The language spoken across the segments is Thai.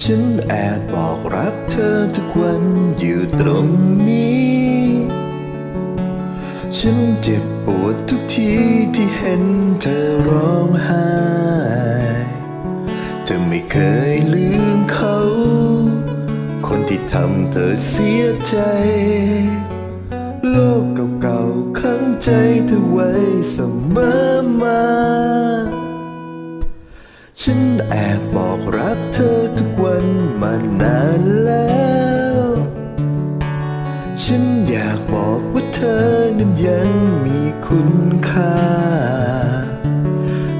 ฉันแอบบอกรักเธอทุกวันอยู่ตรงนี้ ฉันเจ็บปวดทุกทีที่เห็นเธอร้องไห้เธอไม่เคยลืมเขา คนที่ทำเธอเสียใจ โลกเก่าๆขังใจเธอไว้เสมอมา ฉันแอบบอกรักเธอทุกวันมานานแล้ว ฉันอยากบอกว่าเธอนั้นยังมีคุณค่า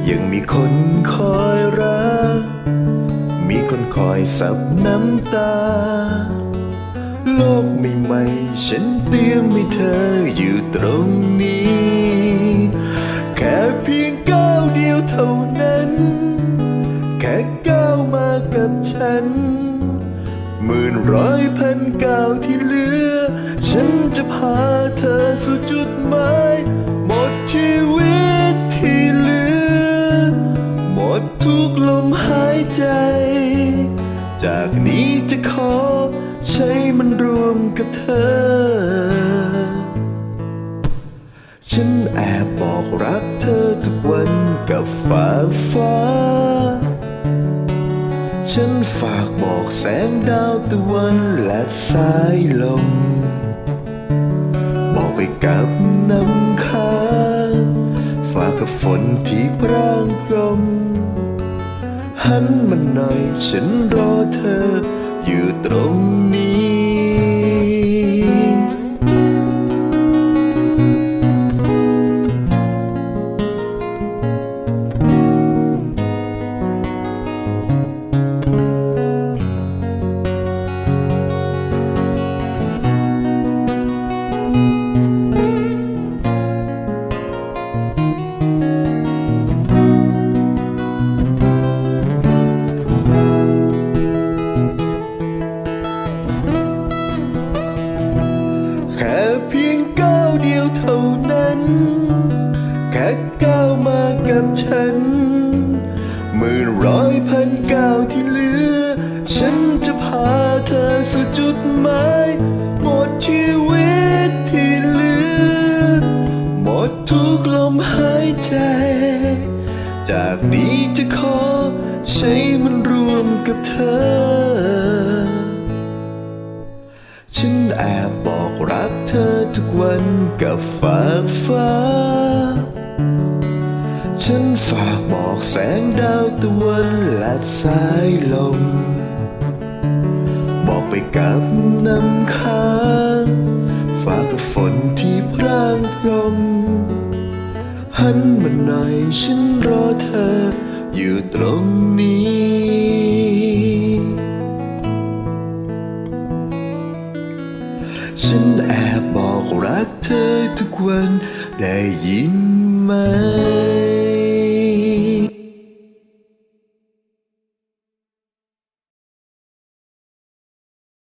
ยังมีคนคอยรัก มีคนคอยสับน้ำตา โลกใหม่ๆฉันเตรียมให้เธออยู่ตรงนี้ ฉันหมื่นร้อยพันก้าวที่เหลือ ฉันจะพาเธอสู่จุดหมายหมดชีวิตที่เหลือ หมดทุกลมหายใจ จากนี้จะขอใช้มันรวมกับเธอ ฉันแอบบอกรักเธอทุกวันกับฟ้าฟ้า ฉันฝากบอกแสงดาวตะวันและสายลม บอกไปกับน้ำค้างฝากกับฝนที่พร่างพรมหันมันหน่อยฉันรอเธออยู่ตรงนี้ แค่ก้าวมากับฉัน หมื่นร้อยพันก้าวที่เหลือ ฉันจะพาเธอสู่จุดหมายหมดชีวิตที่เหลือ หมดทุกลมหายใจ จากนี้จะขอใช้มันรวมกับเธอ ฉันแอบ ทุกวันกับฟ้าฟ้า ฉันฝากบอกแสงดาวตะวันและสายลม บอกไปกับน้ำค้างฝากกับฝนที่พร่างพรมหันมาหน่อยฉันรอเธออยู่ตรงนี้ ฉันแอบบอกรักเธอทุกวันได้ยินไหม